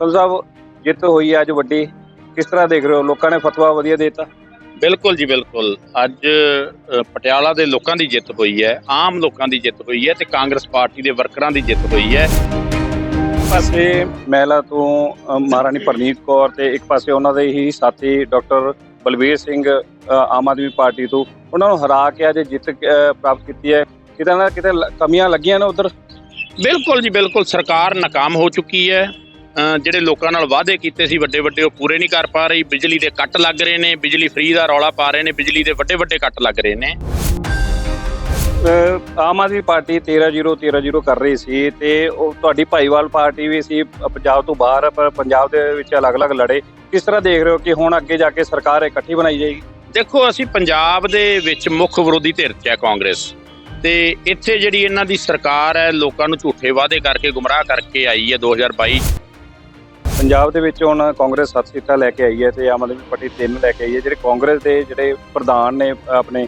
Sir ਸਾਹਿਬ ਜਿੱਤ ਹੋਈ ਅੱਜ ਵੱਡੀ ਕਿਸ ਤਰ੍ਹਾਂ ਦੇਖ ਰਹੇ ਹੋ? ਲੋਕਾਂ ਨੇ ਫਤਵਾ ਵਧੀਆ ਦਿੱਤਾ। ਬਿਲਕੁਲ ਜੀ ਬਿਲਕੁਲ। ਅੱਜ ਪਟਿਆਲਾ ਦੇ ਲੋਕਾਂ ਦੀ ਜਿੱਤ ਹੋਈ ਹੈ ਆਮ ਲੋਕਾਂ ਦੀ ਜਿੱਤ ਹੋਈ ਹੈ ਤੇ ਕਾਂਗਰਸ ਪਾਰਟੀ ਦੇ ਵਰਕਰਾਂ ਦੀ ਜਿੱਤ ਹੋਈ ਹੈ। ਪਾਸੇ ਮਹਿਲਾ ਤੋਂ ਮਹਾਰਾਣੀ ਪਰਨੀਤ ਕੌਰ ਤੇ ਇੱਕ ਪਾਸੇ ਉਹਨਾਂ ਦੇ ਹੀ ਸਾਥੀ ਡਾਕਟਰ ਬਲਬੀਰ ਸਿੰਘ ਆਮ ਆਦਮੀ ਪਾਰਟੀ ਤੋਂ। ਉਹਨਾਂ ਨੂੰ ਹਰਾ ਕੇ ਅੱਜ ਜਿੱਤ ਪ੍ਰਾਪਤ ਕੀਤੀ ਹੈ। ਕਿਤੇ ਨਾ ਕਿਤੇ ਕਮੀਆਂ ਲੱਗੀਆਂ ਨੇ ਉਧਰ। ਬਿਲਕੁਲ ਜੀ ਬਿਲਕੁਲ। ਸਰਕਾਰ ਨਾਕਾਮ ਹੋ ਚੁੱਕੀ ਹੈ। ਜਿਹੜੇ ਲੋਕਾਂ ਨਾਲ ਵਾਅਦੇ ਕੀਤੇ ਸੀ ਵੱਡੇ ਵੱਡੇ ਉਹ ਪੂਰੇ ਨਹੀਂ ਕਰ ਪਾ ਰਹੀ ਬਿਜਲੀ ਦੇ ਕੱਟ ਲੱਗ ਰਹੇ ਨੇ ਬਿਜਲੀ ਫ੍ਰੀ ਦਾ ਰੌਲਾ ਪਾ ਰਹੇ ਨੇ ਬਿਜਲੀ ਦੇ ਵੱਡੇ ਵੱਡੇ ਕੱਟ ਲੱਗ ਰਹੇ ਨੇ। ਆਮ ਆਦਮੀ ਪਾਰਟੀ 13-0 13-0 ਕਰ ਰਹੀ ਸੀ ਤੇ ਉਹ ਤੁਹਾਡੀ ਭਾਈਵਾਲ ਪਾਰਟੀ ਵੀ ਸੀ ਪੰਜਾਬ ਤੋਂ ਬਾਹਰ ਪਰ ਪੰਜਾਬ ਦੇ ਵਿੱਚ ਅਲੱਗ-ਅਲੱਗ ਲੜੇ। ਕਿਸ ਤਰ੍ਹਾਂ ਦੇਖ ਰਹੇ ਹੋ ਕਿ ਹੁਣ ਅੱਗੇ ਜਾ ਕੇ ਸਰਕਾਰ ਇਕੱਠੀ ਬਣਾਈ ਜਾਏਗੀ? ਦੇਖੋ ਅਸੀਂ ਪੰਜਾਬ ਦੇ ਵਿੱਚ ਮੁੱਖ ਵਿਰੋਧੀ ਧਿਰ 'ਚ ਹੈ ਕਾਂਗਰਸ। ਤੇ ਇੱਥੇ ਜਿਹੜੀ ਇਹਨਾਂ ਦੀ ਸਰਕਾਰ ਹੈ ਲੋਕਾਂ ਨੂੰ ਝੂਠੇ ਵਾਅਦੇ ਕਰਕੇ ਗੁੰਮਰਾਹ ਕਰਕੇ ਆਈ ਹੈ 2022 ਪੰਜਾਬ ਦੇ ਵਿੱਚ ਹੁਣ ਕਾਂਗਰਸ ਸੱਤ ਸੀਟਾਂ ਲੈ ਕੇ ਆਈ ਹੈ ਤੇ ਆਮ ਆਦਮੀ ਪਾਰਟੀ ਤਿੰਨ ਲੈ ਕੇ ਆਈ ਹੈ। ਜਿਹੜੇ ਕਾਂਗਰਸ ਦੇ ਜਿਹੜੇ ਪ੍ਰਧਾਨ ਨੇ, ਆਪਣੇ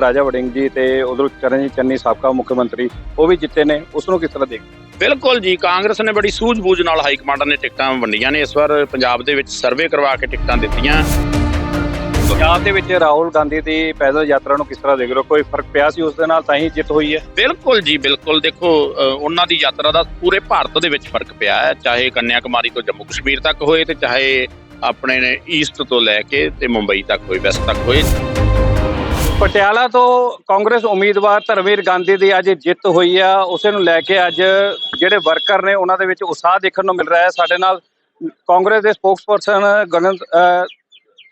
ਰਾਜਾ ਵੜਿੰਗ ਜੀ ਤੇ ਉਧਰ ਚਰਨਜੀਤ ਚੰਨੀ ਸਾਬਕਾ ਮੁੱਖ ਮੰਤਰੀ, ਉਹ ਵੀ ਜਿੱਤੇ ਨੇ। ਉਸ ਨੂੰ ਕਿਸ ਤਰ੍ਹਾਂ ਦੇਖ ਬਿਲਕੁਲ ਜੀ, ਕਾਂਗਰਸ ਨੇ ਬੜੀ ਸੂਝ-ਬੂਝ ਨਾਲ ਹਾਈ ਕਮਾਂਡਰ ਨੇ ਟਿਕਟਾਂ ਵੰਡੀਆਂ ਨੇ। ਇਸ ਵਾਰ ਪੰਜਾਬ ਦੇ ਵਿੱਚ ਸਰਵੇ ਕਰਵਾ ਕੇ ਟਿਕਟਾਂ ਦਿੱਤੀਆਂ। ਪੰਜਾਬ ਦੇ ਵਿੱਚ ਰਾਹੁਲ ਗਾਂਧੀ ਦੀ ਪੈਦਲ ਯਾਤਰਾ ਨੂੰ ਕਿਸ ਤਰ੍ਹਾਂ ਦੇਖ ਰਹੇ ਹੋ? ਕੋਈ ਫ਼ਰਕ ਪਿਆ ਸੀ ਉਸ ਦੇ ਨਾਲ? ਤਾਂ ਹੀ ਜਿੱਤ ਹੋਈ ਹੈ। ਬਿਲਕੁਲ ਜੀ ਬਿਲਕੁਲ। ਦੇਖੋ ਅ, ਉਹਨਾਂ ਦੀ ਯਾਤਰਾ ਦਾ ਪੂਰੇ ਭਾਰਤ ਦੇ ਵਿੱਚ ਫ਼ਰਕ ਪਿਆ ਹੈ। ਚਾਹੇ ਕੰਨਿਆ ਕੁਮਾਰੀ ਤੋਂ ਜੰਮੂ ਕਸ਼ਮੀਰ ਤੱਕ ਹੋਏ ਤੇ ਚਾਹੇ ਆਪਣੇ ਨੇ ਈਸਟ ਤੋਂ ਲੈ ਕੇ ਤੇ ਮੁੰਬਈ ਤੱਕ ਹੋਏ ਵੈਸਟ ਤੱਕ ਹੋਏ। ਪਟਿਆਲਾ ਤੋਂ ਕਾਂਗਰਸ ਉਮੀਦਵਾਰ ਧਰਮਵੀਰ ਗਾਂਧੀ ਦੀ ਅੱਜ ਜਿੱਤ ਹੋਈ ਆ। ਉਸੇ ਨੂੰ ਲੈ ਕੇ ਅੱਜ ਜਿਹੜੇ ਵਰਕਰ ਨੇ ਉਹਨਾਂ ਦੇ ਵਿੱਚ ਉਤਸ਼ਾਹ ਦੇਖਣ ਨੂੰ ਮਿਲ ਰਿਹਾ ਹੈ। ਸਾਡੇ ਨਾਲ ਕਾਂਗਰਸ ਦੇ ਸਪੋਕਸਪਰਸਨ ਗਗਨ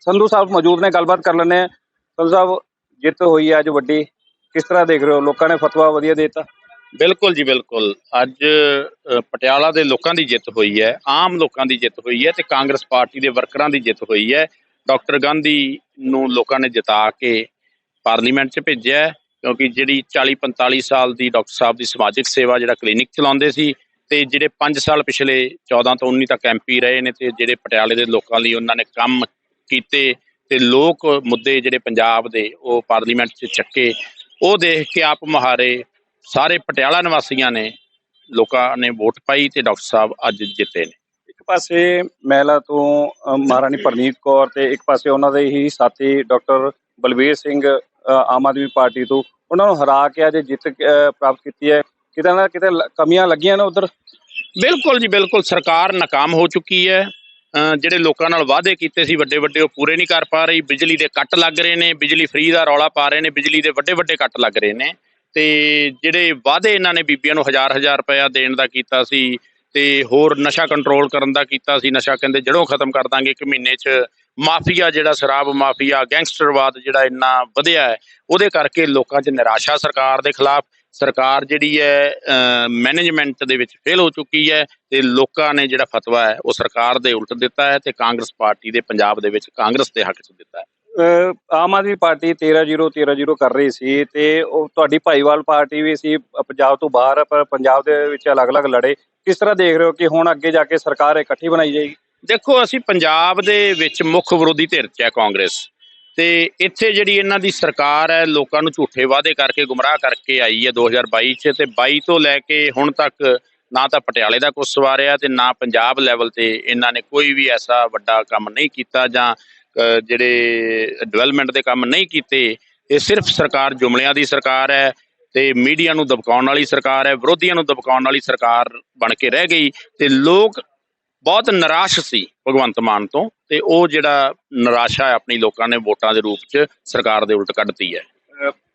ਸੰਧੂ ਸਾਹਿਬ ਮੌਜੂਦ ਨੇ, ਗੱਲਬਾਤ ਕਰ ਲੈਂਦੇ ਆ ਸੰਧੂ ਸਾਹਿਬ, ਜਿੱਤ ਹੋਈ ਹੈ ਅੱਜ ਵੱਡੀ। ਕਿਸ ਤਰ੍ਹਾਂ ਦੇਖ ਰਹੇ ਹੋ? ਲੋਕਾਂ ਨੇ ਫਤਵਾ ਵਧੀਆ ਦਿੱਤਾ। ਬਿਲਕੁਲ ਜੀ, ਬਿਲਕੁਲ। ਅੱਜ ਪਟਿਆਲਾ ਦੇ ਲੋਕਾਂ ਦੀ ਜਿੱਤ ਹੋਈ ਹੈ, ਆਮ ਲੋਕਾਂ ਦੀ ਜਿੱਤ ਹੋਈ ਹੈ ਤੇ ਕਾਂਗਰਸ ਪਾਰਟੀ ਦੇ ਵਰਕਰਾਂ ਦੀ ਜਿੱਤ ਹੋਈ ਹੈ। ਡਾਕਟਰ ਗਾਂਧੀ ਨੂੰ ਲੋਕਾਂ ਨੇ ਜਿਤਾ ਕੇ ਪਾਰਲੀਮੈਂਟ 'ਚ ਭੇਜਿਆ ਕਿਉਂਕਿ ਜਿਹੜੀ 40 45 ਸਾਲ ਦੀ ਡਾਕਟਰ ਸਾਹਿਬ ਦੀ ਸਮਾਜਿਕ ਸੇਵਾ ਜਿਹੜਾ ਕਲੀਨਿਕ ਚਲਾਉਂਦੇ ਸੀ ਤੇ ਜਿਹੜੇ 5 ਸਾਲ ਪਿਛਲੇ 14 ਤੋਂ 19 ਤੱਕ ਐਮਪੀ ਰਹੇ ਨੇ ਤੇ ਜਿਹੜੇ ਪਟਿਆਲੇ ਦੇ ਲੋਕਾਂ ਲਈ ਉਹਨਾਂ ਨੇ ਕੰਮ ਕੀਤੇ ਤੇ ਲੋਕ ਮੁੱਦੇ ਜਿਹੜੇ ਪੰਜਾਬ ਦੇ ਉਹ ਪਾਰਲੀਮੈਂਟ 'ਚ ਚੱਕੇ। ਉਹ ਦੇਖ ਕੇ ਆਪ ਮੁਹਾਰੇ ਸਾਰੇ ਪਟਿਆਲਾ ਨਿਵਾਸੀਆਂ ਨੇ ਲੋਕਾਂ ਨੇ ਵੋਟ ਪਾਈ ਤੇ ਡਾਕਟਰ ਸਾਹਿਬ ਅੱਜ ਜਿੱਤੇ ਨੇ। ਇੱਕ ਪਾਸੇ ਮਹਿਲਾ ਤੋਂ ਮਹਾਰਾਣੀ ਪਰਨੀਤ ਕੌਰ ਤੇ ਇੱਕ ਪਾਸੇ ਉਹਨਾਂ ਦੇ ਹੀ ਸਾਥੀ ਡਾਕਟਰ ਬਲਬੀਰ ਸਿੰਘ ਆਮ ਆਦਮੀ ਪਾਰਟੀ ਤੋਂ ਉਹਨਾਂ ਨੂੰ ਹਰਾ ਕੇ ਅੱਜ ਜਿੱਤ ਪ੍ਰਾਪਤ ਕੀਤੀ ਹੈ। ਕਿਤੇ ਨਾ ਕਿਤੇ ਕਮੀਆਂ ਲੱਗੀਆਂ ਨੇ ਉਧਰ। ਬਿਲਕੁਲ ਜੀ ਬਿਲਕੁਲ। ਸਰਕਾਰ ਨਾਕਾਮ ਹੋ ਚੁੱਕੀ ਹੈ। ਜਿਹੜੇ ਲੋਕਾਂ ਨਾਲ ਵਾਅਦੇ ਕੀਤੇ ਸੀ, ਵੱਡੇ ਵੱਡੇ ਉਹ ਪੂਰੇ ਨਹੀਂ ਕਰ ਪਾ ਰਹੀ, ਬਿਜਲੀ ਦੇ ਕੱਟ ਲੱਗ ਰਹੇ ਨੇ, ਬਿਜਲੀ ਫ੍ਰੀ ਦਾ ਰੌਲਾ ਪਾ ਰਹੇ ਨੇ, ਬਿਜਲੀ ਦੇ ਵੱਡੇ ਵੱਡੇ ਕੱਟ ਲੱਗ ਰਹੇ ਨੇ। ਤੇ ਜਿਹੜੇ ਵਾਅਦੇ ਇਹਨਾਂ ਨੇ ਬੀਬੀਆਂ ਨੂੰ ਹਜ਼ਾਰ ਹਜ਼ਾਰ ਰੁਪਇਆ ਦੇਣ ਦਾ ਕੀਤਾ ਸੀ, ਤੇ ਹੋਰ ਨਸ਼ਾ ਕੰਟਰੋਲ ਕਰਨ ਦਾ ਕੀਤਾ ਸੀ, ਨਸ਼ਾ ਕਹਿੰਦੇ ਜੜੋਂ ਖਤਮ ਕਰ ਦਾਂਗੇ, ਇੱਕ ਮਹੀਨੇ 'ਚ ਮਾਫੀਆ ਜਿਹੜਾ ਸ਼ਰਾਬ ਮਾਫੀਆ, ਗੈਂਗਸਟਰਵਾਦ ਜਿਹੜਾ ਇੰਨਾ ਵਧਿਆ ਹੈ, ਉਹਦੇ ਕਰਕੇ ਲੋਕਾਂ 'ਚ ਨਿਰਾਸ਼ਾ ਸਰਕਾਰ ਦੇ ਖਿਲਾਫ ਸਰਕਾਰ ਜਿਹੜੀ ਹੈ ਮੈਨੇਜਮੈਂਟ ਦੇ ਵਿੱਚ ਫੇਲ ਹੋ ਚੁੱਕੀ ਹੈ ਤੇ ਲੋਕਾਂ ਨੇ ਜਿਹੜਾ ਫਤਵਾ ਹੈ ਉਹ ਸਰਕਾਰ ਦੇ ਉਲਟ ਦਿੱਤਾ ਹੈ ਤੇ ਕਾਂਗਰਸ ਪਾਰਟੀ ਦੇ ਪੰਜਾਬ ਦੇ ਵਿੱਚ ਕਾਂਗਰਸ ਦੇ ਹੱਕ 'ਚ ਦਿੱਤਾ ਹੈ। ਆਮ ਆਦਮੀ ਪਾਰਟੀ 13-0 13-0 ਕਰ ਰਹੀ ਸੀ ਤੇ ਉਹ ਤੁਹਾਡੀ ਭਾਈਵਾਲ ਪਾਰਟੀ ਵੀ ਸੀ ਪੰਜਾਬ ਤੋਂ ਬਾਹਰ ਪਰ ਪੰਜਾਬ ਦੇ ਵਿੱਚ ਅਲੱਗ-ਅਲੱਗ ਲੜੇ। ਕਿਸ ਤਰ੍ਹਾਂ ਦੇਖ ਰਹੇ ਹੋ ਕਿ ਹੁਣ ਅੱਗੇ ਜਾ ਕੇ ਸਰਕਾਰ ਇਕੱਠੀ ਬਣਾਈ ਜਾਏਗੀ? ਦੇਖੋ ਅਸੀਂ ਪੰਜਾਬ ਦੇ ਵਿੱਚ ਮੁੱਖ ਵਿਰੋਧੀ ਧਿਰ 'ਚ ਹੈ ਕਾਂਗਰਸ। ਤੇ ਇੱਥੇ ਜਿਹੜੀ ਇਹਨਾਂ ਦੀ ਸਰਕਾਰ ਹੈ, ਲੋਕਾਂ ਨੂੰ ਝੂਠੇ ਵਾਅਦੇ ਕਰਕੇ ਗੁੰਮਰਾਹ ਕਰਕੇ ਆਈ ਹੈ 2022 'ਚ ਤੇ 22 ਤੋਂ ਲੈ ਕੇ ਹੁਣ ਤੱਕ ਨਾ ਤਾਂ ਪਟਿਆਲੇ ਦਾ ਕੁਝ ਸਵਾਰਿਆ ਤੇ ਨਾ ਪੰਜਾਬ ਲੈਵਲ ਤੇ ਇਹਨਾਂ ਨੇ ਕੋਈ ਵੀ ਐਸਾ ਵੱਡਾ ਕੰਮ ਨਹੀਂ ਕੀਤਾ ਜਾਂ ਜਿਹੜੇ ਡਿਵੈਲਪਮੈਂਟ ਦੇ ਕੰਮ ਨਹੀਂ ਕੀਤੇ। ਇਹ ਸਿਰਫ ਸਰਕਾਰ, ਜੁਮਲਿਆਂ ਦੀ ਸਰਕਾਰ ਹੈ ਤੇ ਮੀਡੀਆ ਨੂੰ ਦਬਕਾਉਣ ਵਾਲੀ ਸਰਕਾਰ ਹੈ, ਵਿਰੋਧੀਆਂ ਨੂੰ ਦਬਕਾਉਣ ਵਾਲੀ ਸਰਕਾਰ ਬਣ ਕੇ ਰਹਿ ਗਈ ਤੇ ਲੋਕ ਬਹੁਤ ਨਿਰਾਸ਼ ਸੀ ਭਗਵੰਤ ਮਾਨ ਤੋਂ। ਤੇ ਉਹ ਜਿਹੜਾ ਨਿਰਾਸ਼ਾ ਹੈ ਆਪਣੀ ਲੋਕਾਂ ਨੇ ਵੋਟਾਂ ਦੇ ਰੂਪ 'ਚ ਸਰਕਾਰ ਦੇ ਉਲਟ ਕੱਢਤੀ ਹੈ।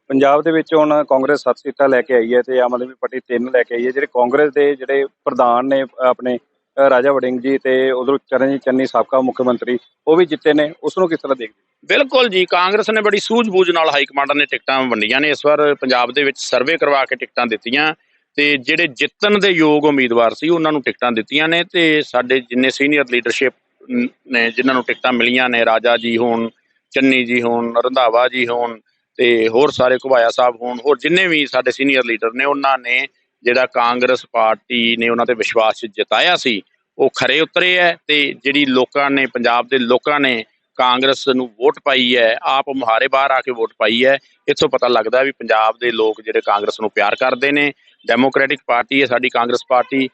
ਪੰਜਾਬ ਦੇ ਵਿੱਚ ਹੁਣ ਕਾਂਗਰਸ ਸੱਤ ਸੀਟਾਂ ਲੈ ਕੇ ਆਈ ਹੈ ਤੇ ਆਮ ਆਦਮੀ ਪਾਰਟੀ ਤਿੰਨ ਲੈ ਕੇ ਆਈ ਹੈ। ਜਿਹੜੇ ਕਾਂਗਰਸ ਦੇ ਜਿਹੜੇ ਪ੍ਰਧਾਨ ਨੇ ਆਪਣੇ ਰਾਜਾ ਵੜਿੰਗ ਜੀ ਤੇ ਉਧਰ ਚਰਨਜੀਤ ਚੰਨੀ ਸਾਬਕਾ ਮੁੱਖ ਮੰਤਰੀ ਉਹ ਵੀ ਜਿੱਤੇ ਨੇ। ਉਸ ਨੂੰ ਕਿਸ ਤਰ੍ਹਾਂ ਦੇਖਦੇ? ਬਿਲਕੁਲ ਜੀ ਕਾਂਗਰਸ ਨੇ ਬੜੀ ਸੂਝ-ਬੂਝ ਨਾਲ ਹਾਈ ਕਮਾਂਡਰ ਨੇ ਟਿਕਟਾਂ ਵੰਡੀਆਂ ਨੇ। ਇਸ ਵਾਰ ਪੰਜਾਬ ਦੇ ਵਿੱਚ ਸਰਵੇ ਕਰਵਾ ਕੇ ਟਿਕਟਾਂ ਦਿੱਤੀਆਂ ਤੇ ਜਿਹੜੇ ਜਿੱਤਣ ਦੇ ਯੋਗ ਉਮੀਦਵਾਰ ਸੀ ਉਹਨਾਂ ਨੂੰ ਟਿਕਟਾਂ ਦਿੱਤੀਆਂ ਨੇ ਤੇ ਸਾਡੇ ਜਿੰਨੇ ਸੀਨੀਅਰ ਲੀਡਰਸ਼ਿਪ ਨੇ ਜਿਨ੍ਹਾਂ ਨੂੰ ਟਿਕਟਾਂ ਮਿਲੀਆਂ ਨੇ, ਰਾਜਾ ਜੀ ਹੋਣ, ਚੰਨੀ ਜੀ ਹੋਣ, ਰੰਧਾਵਾ ਜੀ ਹੋਣ ਤੇ ਹੋਰ ਸਾਰੇ ਘੁਬਾਇਆ ਸਾਹਿਬ ਹੋਣ, ਹੋਰ ਜਿੰਨੇ ਵੀ ਸਾਡੇ ਸੀਨੀਅਰ ਲੀਡਰ ਨੇ, ਉਹਨਾਂ ਨੇ ਜਿਹੜਾ ਕਾਂਗਰਸ ਪਾਰਟੀ ਨੇ ਉਹਨਾਂ ਤੇ ਵਿਸ਼ਵਾਸ ਜਤਾਇਆ ਸੀ, ਉਹ ਖਰੇ ਉਤਰੇ ਹੈ ਤੇ ਜਿਹੜੀ ਲੋਕਾਂ ਨੇ, ਪੰਜਾਬ ਦੇ ਲੋਕਾਂ ਨੇ ਕਾਂਗਰਸ ਨੂੰ ਵੋਟ ਪਾਈ ਹੈ ਆਪ ਮੁਹਾਰੇ ਬਾਹਰ ਆ ਕੇ ਵੋਟ ਪਾਈ ਹੈ ਇੱਥੋਂ ਪਤਾ ਲੱਗਦਾ ਵੀ ਪੰਜਾਬ ਦੇ ਲੋਕ ਜਿਹੜੇ ਕਾਂਗਰਸ ਨੂੰ ਪਿਆਰ ਕਰਦੇ ਨੇ ਡੈਮੋਕ੍ਰੈਟਿਕ ਪਾਰਟੀ ਹੈ ਸਾਡੀ ਕਾਂਗਰਸ ਪਾਰਟੀ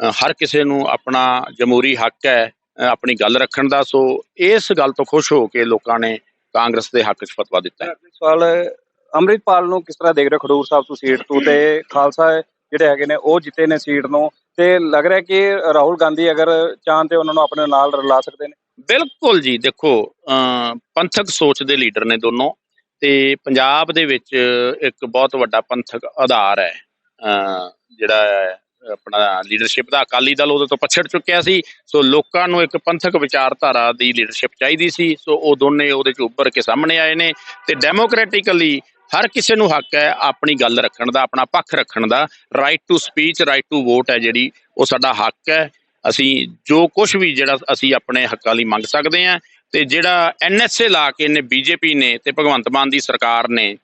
ਹਰ ਕਿਸੇ ਨੂੰ ਆਪਣਾ ਜਮਹੂਰੀ ਹੱਕ ਹੈ ਆਪਣੀ ਗੱਲ ਰੱਖਣ ਦਾ ਸੋ ਇਸ ਗੱਲ ਤੋਂ ਖੁਸ਼ ਹੋ ਕੇ ਲੋਕਾਂ ਨੇ ਕਾਂਗਰਸ ਦੇ ਹੱਕ 'ਚ ਫਤਵਾ ਦਿੱਤਾ। ਸਵਾਲ ਅੰਮ੍ਰਿਤਪਾਲ ਨੂੰ ਕਿਸ ਤਰ੍ਹਾਂ ਦੇਖ ਰਹੇ ਖਡੂਰ ਸਾਹਿਬ ਤੋਂ ਸੀਟ ਤੋਂ ਤੇ ਖਾਲਸਾ ਜਿਹੜੇ ਹੈਗੇ ਨੇ ਉਹ ਜਿੱਤੇ ਨੇ ਸੀਟ ਨੂੰ। ਤੇ ਲੱਗ ਰਿਹਾ ਕਿ ਰਾਹੁਲ ਗਾਂਧੀ ਅਗਰ ਚਾਹਣ ਤੇ ਉਹਨਾਂ ਨੂੰ ਆਪਣੇ ਨਾਲ ਰਲਾ ਸਕਦੇ ਨੇ? ਬਿਲਕੁਲ ਜੀ ਦੇਖੋ ਪੰਥਕ ਸੋਚ ਦੇ ਲੀਡਰ ਨੇ ਦੋਨੋਂ ਤੇ ਪੰਜਾਬ ਦੇ ਵਿੱਚ ਇੱਕ ਬਹੁਤ ਵੱਡਾ ਪੰਥਕ ਆਧਾਰ ਹੈ। ਜਿਹੜਾ ਹੈ ਆਪਣਾ ਲੀਡਰਸ਼ਿਪ ਦਾ। ਅਕਾਲੀ ਦਲ ਉਹਦੇ ਤੋਂ ਪਛੜ ਚੁੱਕਿਆ ਸੀ। ਸੋ ਲੋਕਾਂ ਨੂੰ ਇੱਕ ਪੰਥਕ ਵਿਚਾਰਧਾਰਾ ਦੀ ਲੀਡਰਸ਼ਿਪ ਚਾਹੀਦੀ ਸੀ। ਸੋ ਉਹ ਦੋਨੇ ਉਹਦੇ ਚ ਉੱਭਰ ਕੇ ਸਾਹਮਣੇ ਆਏ ਨੇ। ਤੇ ਡੈਮੋਕ੍ਰੈਟਿਕਲੀ ਹਰ ਕਿਸੇ ਨੂੰ ਹੱਕ ਹੈ ਆਪਣੀ ਗੱਲ ਰੱਖਣ ਦਾ, ਆਪਣਾ ਪੱਖ ਰੱਖਣ ਦਾ। Right to speech right to vote ਹੈ ਜਿਹੜੀ, ਉਹ ਸਾਡਾ ਹੱਕ ਹੈ। ਅਸੀਂ ਜੋ ਕੁਝ ਵੀ ਜਿਹੜਾ ਅਸੀਂ ਆਪਣੇ ਹੱਕਾਂ ਲਈ ਮੰਗ ਸਕਦੇ ਹਾਂ ਤੇ ਜਿਹੜਾ ਐਨਐਸਏ ਲਾ ਕੇ ਨੇ ਬੀਜੇਪੀ ਨੇ ਤੇ ਭਗਵੰਤ ਮਾਨ ਦੀ ਸਰਕਾਰ ਨੇ,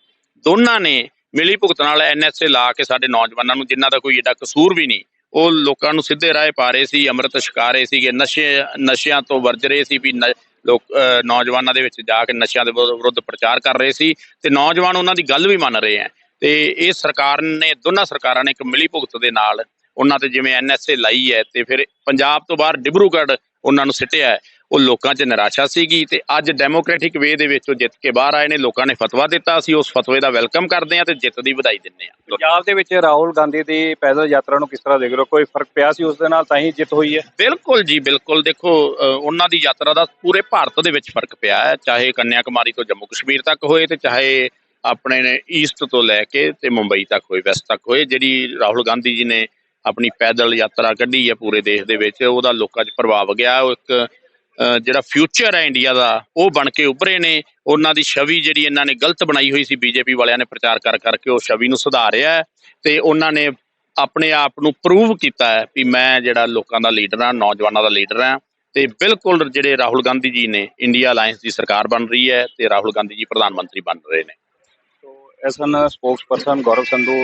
ਦੋਨਾਂ ਨੇ ਮਿਲੀ ਭੁਗਤ ਨਾਲ ਐਨਐਸਏ ਲਾ ਕੇ ਸਾਡੇ ਨੌਜਵਾਨਾਂ ਨੂੰ, ਜਿਨ੍ਹਾਂ ਦਾ ਕੋਈ ਏਡਾ ਕਸੂਰ ਵੀ ਨਹੀਂ, ਉਹ ਲੋਕਾਂ ਨੂੰ ਸਿੱਧੇ ਰਾਹ ਪਾ ਰਹੇ ਸੀ, ਅੰਮ੍ਰਿਤ ਛਕਾ ਰਹੇ ਸੀਗੇ, ਨਸ਼ੇ, ਨਸ਼ਿਆਂ ਤੋਂ ਵਰਜ ਰਹੇ ਸੀ ਵੀ ਨ- ਲੋਕ ਨੌਜਵਾਨਾਂ ਦੇ ਵਿੱਚ ਜਾ ਕੇ ਨਸ਼ਿਆਂ ਦੇ ਵਿਰੁੱਧ ਪ੍ਰਚਾਰ ਕਰ ਰਹੇ ਸੀ ਤੇ ਨੌਜਵਾਨ ਉਹਨਾਂ ਦੀ ਗੱਲ ਵੀ ਮੰਨ ਰਹੇ ਆ ਤੇ ਇਹ ਸਰਕਾਰ ਨੇ, ਦੋਨਾਂ ਸਰਕਾਰਾਂ ਨੇ ਇੱਕ ਮਿਲੀ ਭੁਗਤ ਦੇ ਨਾਲ ਉਹਨਾਂ ਤੇ ਜਿਵੇਂ ਐਨਐਸਏ ਲਾਈ ਹੈ ਤੇ ਫਿਰ ਪੰਜਾਬ ਤੋਂ ਬਾਹਰ ਡਿਬਰੂਗੜ੍ਹ ਉਹਨਾਂ ਨੂੰ ਸਿੱਟਿਆ ਹੈ। ਉਹ ਲੋਕਾਂ 'ਚ ਨਿਰਾਸ਼ਾ ਸੀਗੀ ਤੇ ਅੱਜ ਡੈਮੋਕ੍ਰੈਟਿਕ ਵੇ ਦੇ ਵਿੱਚ ਜਿੱਤ ਕੇ ਬਾਹਰ ਆਏ ਨੇ ਲੋਕਾਂ ਨੇ ਫਤਵਾ ਦਿੱਤਾ ਅਸੀਂ ਉਸ ਫਤਵੇ ਦਾ ਵੈਲਕਮ ਕਰਦੇ ਹਾਂ ਤੇ ਜਿੱਤ ਦੀ ਵਧਾਈ ਦਿੰਦੇ ਹਾਂ। ਪੰਜਾਬ ਦੇ ਵਿੱਚ ਰਾਹੁਲ ਗਾਂਧੀ ਦੀ ਪੈਦਲ ਯਾਤਰਾ ਨੂੰ ਕਿਸ ਤਰ੍ਹਾਂ ਦੇਖ ਰਹੇ ਹੋ? ਕੋਈ ਫ਼ਰਕ ਪਿਆ ਸੀ ਉਸ ਦੇ ਨਾਲ? ਤਾਂ ਹੀ ਜਿੱਤ ਹੋਈ ਹੈ। ਬਿਲਕੁਲ ਜੀ ਬਿਲਕੁਲ। ਦੇਖੋ ਉਹਨਾਂ ਦੀ ਯਾਤਰਾ ਦਾ ਪੂਰੇ ਭਾਰਤ ਦੇ ਵਿੱਚ ਫ਼ਰਕ ਪਿਆ ਹੈ। ਚਾਹੇ ਕੰਨਿਆ ਕੁਮਾਰੀ ਤੋਂ ਜੰਮੂ ਕਸ਼ਮੀਰ ਤੱਕ ਹੋਏ ਤੇ ਚਾਹੇ ਆਪਣੇ ਨੇ ਈਸਟ ਤੋਂ ਲੈ ਕੇ ਤੇ ਮੁੰਬਈ ਤੱਕ ਹੋਏ ਵੈਸਟ ਤੱਕ ਹੋਏ ਜਿਹੜੀ ਰਾਹੁਲ ਗਾਂਧੀ ਜੀ ਨੇ ਆਪਣੀ ਪੈਦਲ ਯਾਤਰਾ ਕੱਢੀ ਹੈ ਪੂਰੇ ਦੇਸ਼ ਦੇ ਵਿੱਚ ਉਹਦਾ ਲੋਕਾਂ 'ਚ ਪ੍ਰਭਾਵ ਗਿਆ। ਉਹ ਇੱਕ ਜਿਹੜਾ ਫਿਊਚਰ ਹੈ ਇੰਡੀਆ ਦਾ, ਉਹ ਬਣ ਕੇ ਉੱਭਰੇ ਨੇ। ਉਹਨਾਂ ਦੀ ਛਵੀ ਜਿਹੜੀ ਇਹਨਾਂ ਨੇ ਗਲਤ ਬਣਾਈ ਹੋਈ ਸੀ ਬੀਜੇਪੀ ਵਾਲਿਆਂ ਨੇ ਪ੍ਰਚਾਰ ਕਰ ਕਰਕੇ ਉਹ ਛਵੀ ਨੂੰ ਸੁਧਾਰਿਆ ਹੈ। ਤੇ ਉਹਨਾਂ ਨੇ ਆਪਣੇ ਆਪ ਨੂੰ ਪ੍ਰੂਵ ਕੀਤਾ ਹੈ ਵੀ ਮੈਂ ਜਿਹੜਾ ਲੋਕਾਂ ਦਾ ਲੀਡਰ ਹਾਂ, ਨੌਜਵਾਨਾਂ ਦਾ ਲੀਡਰ ਹਾਂ। ਤੇ ਬਿਲਕੁਲ ਜਿਹੜੇ ਰਾਹੁਲ ਗਾਂਧੀ ਜੀ ਨੇ ਇੰਡੀਆ ਅਲਾਈਅੰਸ ਦੀ ਸਰਕਾਰ ਬਣ ਰਹੀ ਹੈ ਤੇ ਰਾਹੁਲ ਗਾਂਧੀ ਜੀ ਪ੍ਰਧਾਨ ਮੰਤਰੀ ਬਣ ਰਹੇ ਨੇ। ਐਸਨ ਸਪੋਕਸਪਰਸਨ ਗੌਰਵ ਸੰਧੂ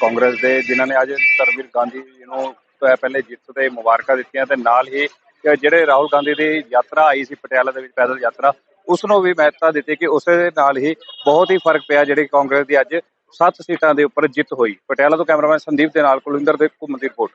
ਕਾਂਗਰਸ ਦੇ, ਜਿਨ੍ਹਾਂ ਨੇ ਅੱਜ ਧਰਮਵੀਰ ਗਾਂਧੀ ਜੀ ਨੂੰ ਪਹਿਲੇ ਜਿੱਤ ਦੇ ਮੁਬਾਰਕਾਂ ਦਿੱਤੀਆਂ ਤੇ ਨਾਲ ਹੀ ਜਿਹੜੇ ਰਾਹੁਲ ਗਾਂਧੀ ਦੀ ਯਾਤਰਾ ਆਈ ਸੀ ਪਟਿਆਲਾ ਦੇ ਵਿੱਚ ਪੈਦਲ ਯਾਤਰਾ ਉਸ ਨੂੰ ਵੀ ਮਹੱਤਤਾ ਦਿੱਤੀ ਕਿ ਉਸੇ ਦੇ ਨਾਲ ਹੀ ਬਹੁਤ ਹੀ ਫ਼ਰਕ ਪਿਆ ਜਿਹੜੀ ਕਾਂਗਰਸ ਦੀ ਅੱਜ 7 ਸੀਟਾਂ ਦੇ ਉੱਪਰ ਜਿੱਤ ਹੋਈ। ਪਟਿਆਲਾ ਤੋਂ ਕੈਮਰਾਮੈਨ ਸੰਦੀਪ ਦੇ ਨਾਲ ਕੁਲਿੰਦਰ ਦੇ ਘੁੰਮਣ ਦੀ ਰਿਪੋਰਟ।